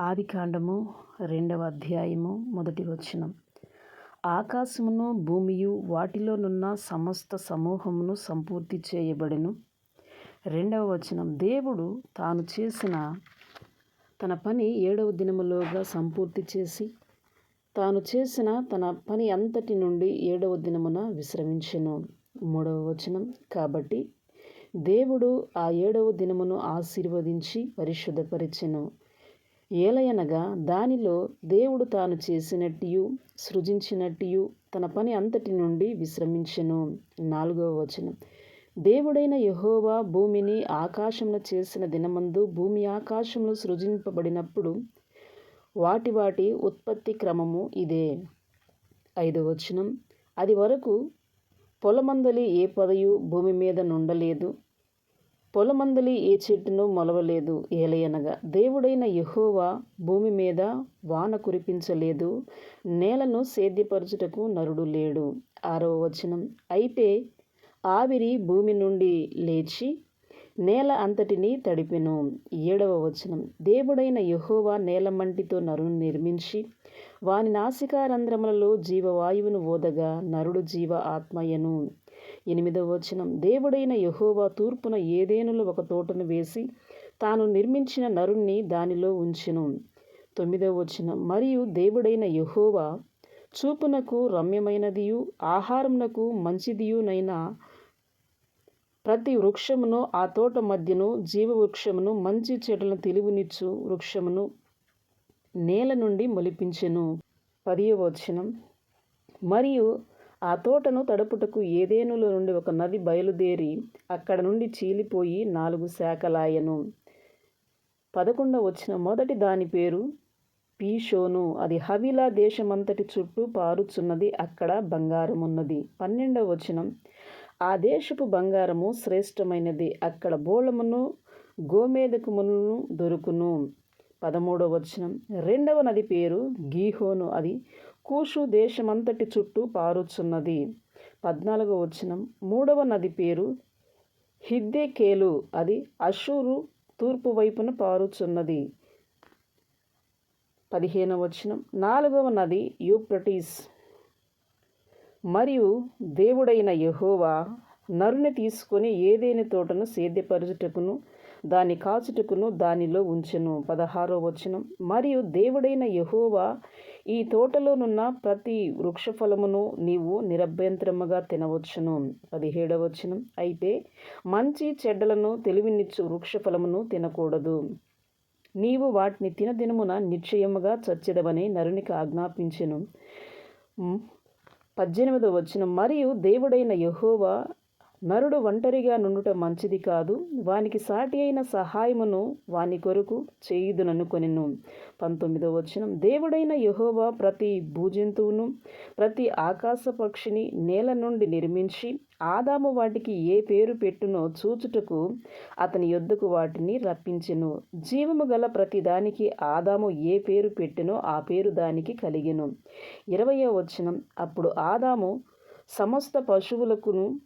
ఆదికాండము రెండవ అధ్యాయము మొదటి వచనం. ఆకాశమును భూమియు వాటిలోనున్న సమస్త సమూహమును సంపూర్తి చేయబడెను. రెండవ వచనం. దేవుడు తాను చేసిన తన పని ఏడవ దినములోగా సంపూర్తి చేసి తాను చేసిన తన పని అంతటి నుండి ఏడవ దినమున విశ్రమించెను. మూడవ వచనం. కాబట్టి దేవుడు ఆ ఏడవ దినమును ఆశీర్వదించి పరిశుద్ధపరిచెను. ఏలయనగా దానిలో దేవుడు తాను చేసినట్టియు సృజించినట్టియు తన పని అంతటి నుండి విశ్రమించెను. నాలుగవ వచనం. దేవుడైన యహోవా భూమిని ఆకాశంలో చేసిన దినమందు భూమి ఆకాశంలో సృజింపబడినప్పుడు వాటి వాటి ఉత్పత్తి క్రమము ఇదే. ఐదవ వచనం. అది వరకు పొలమందలి ఏ పదయు భూమి మీద నుండలేదు. పొలమందలి ఏ చెట్టును మొలవలేదు ఏలయనగా. దేవుడైన యహోవా భూమి మీద వాన కురిపించలేదు నేలను సేద్యపరచుటకు నరుడు లేడు. ఆరవ వచనం. అయితే ఆవిరి భూమి నుండి లేచి నేల అంతటిని తడిపెను. ఏడవ వచనం. దేవుడైన యహోవా నేలమంటితో నరును నిర్మించి వాని నాసికారంధ్రములలో జీవవాయువును ఓదగా నరుడు జీవ ఆత్మయను. ఎనిమిదవ వచనం. దేవుడైన యహోవా తూర్పున ఏదేనులో ఒక తోటను వేసి తాను నిర్మించిన నరుణ్ణి దానిలో ఉంచెను. తొమ్మిదవ వచనం. మరియు దేవుడైన యహోవా చూపునకు రమ్యమైనదియు ఆహారమునకు మంచిదియునైన ప్రతి వృక్షమును ఆ తోట మధ్యను జీవ వృక్షమును మంచి చెట్లను తెలివినిచ్చు వృక్షమును నేల నుండి మొలిపించెను. పదియో వచనం. మరియు ఆ తోటను తడుపుటకు ఏదేనులో నుండి ఒక నది బయలుదేరి అక్కడ నుండి చీలిపోయి నాలుగు శాఖలాయను. పదకొండవ వచ్చిన మొదటి దాని పేరు పీషోను. అది హవిలా దేశమంతటి చుట్టూ పారుచున్నది. అక్కడ బంగారమున్నది. పన్నెండవ వచనం. ఆ దేశపు బంగారము శ్రేష్టమైనది. అక్కడ బోళమును గోమేదకమును దొరుకును. పదమూడవ వచనం. రెండవ నది పేరు గీహోను. అది కూషు దేశమంతటి చుట్టూ పారుచున్నది. పద్నాలుగవ వచనం. మూడవ నది పేరు హిద్దెకేలు. అది అషూరు తూర్పు వైపున పారుచున్నది. పదిహేనవ వచనం. నాలుగవ నది యూప్రటీస్. మరియు దేవుడైన యహోవా నరుని తీసుకొని ఏదేని తోటను సేద్యపరచుటకును దాని కాచుటకును దానిలో ఉంచెను. పదహారో వచనం. మరియు దేవుడైన యహోవా ఈ తోటలోనున్న ప్రతి వృక్షఫలమును నీవు నిరభ్యంతరముగా తినవచ్చును. పదిహేడవ వచనం. అయితే మంచి చెడ్డలను తెలివినిచ్చు వృక్షఫలమును తినకూడదు. నీవు వాటిని తినదినమున నిశ్చయముగా చచ్చెదవని నరునికి ఆజ్ఞాపించెను. పద్దెనిమిదవ వచ్చిన మరియు దేవుడైన యహోవా నరుడు ఒంటరిగా నుండుట మంచిది కాదు. వానికి సాటి అయిన సహాయమును వాని కొరకు చేయుదుననుకొనిను పంతొమ్మిదవ వచనం. దేవుడైన యహోవా ప్రతి భూజంతువును ప్రతి ఆకాశ పక్షిని నేల నుండి నిర్మించి ఆదాము వాటికి ఏ పేరు పెట్టునో చూచుటకు అతని యొద్దకు వాటిని రప్పించెను. జీవము గల ప్రతి దానికి ఆదాము ఏ పేరు పెట్టెనో ఆ పేరు దానికి కలిగెను. ఇరవయో వచనం. అప్పుడు ఆదాము సమస్త పశువులకును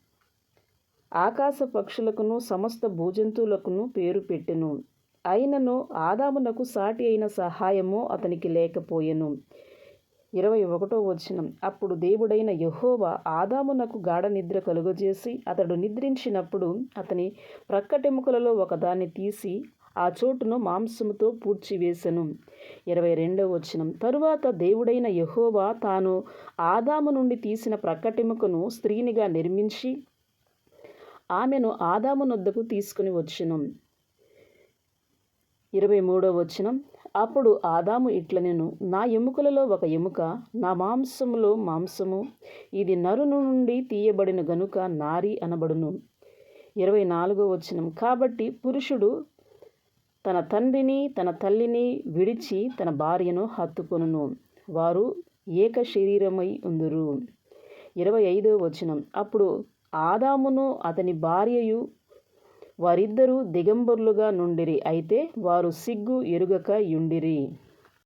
ఆకాశ పక్షులకును సమస్త భూజంతువులకును పేరు పెట్టెను. అయినను ఆదామునకు సాటి అయిన సహాయము అతనికి లేకపోయెను. ఇరవై ఒకటో వచనం. అప్పుడు దేవుడైన యహోవా ఆదామునకు గాఢ నిద్ర కలుగజేసి అతడు నిద్రించినప్పుడు అతని ప్రక్కటెముకలలో ఒకదాన్ని తీసి ఆ చోటును మాంసముతో పూడ్చివేశను ఇరవై రెండవ వచనం. తరువాత దేవుడైన యహోవా తాను ఆదాము నుండి తీసిన ప్రక్కటెముకను స్త్రీనిగా నిర్మించి ఆమెను ఆదాము నొద్దకు తీసుకుని వచ్చినం. ఇరవై మూడో వచనం అప్పుడు ఆదాము ఇట్ల నేను నా ఎముకలలో ఒక ఎముక నా మాంసములో మాంసము ఇది నరును నుండి తీయబడిన గనుక నారి అనబడును. ఇరవై నాలుగో వచనం కాబట్టి పురుషుడు తన తండ్రిని తన తల్లిని విడిచి తన భార్యను హత్తుకొనును. వారు ఏక శరీరమై ఉందురు. ఇరవై ఐదో వచనం అప్పుడు ఆదామును అతని భార్యయు వారిద్దరూ దిగంబరులుగా నుండిరి. అయితే వారు సిగ్గు ఎరుగక యుండిరి.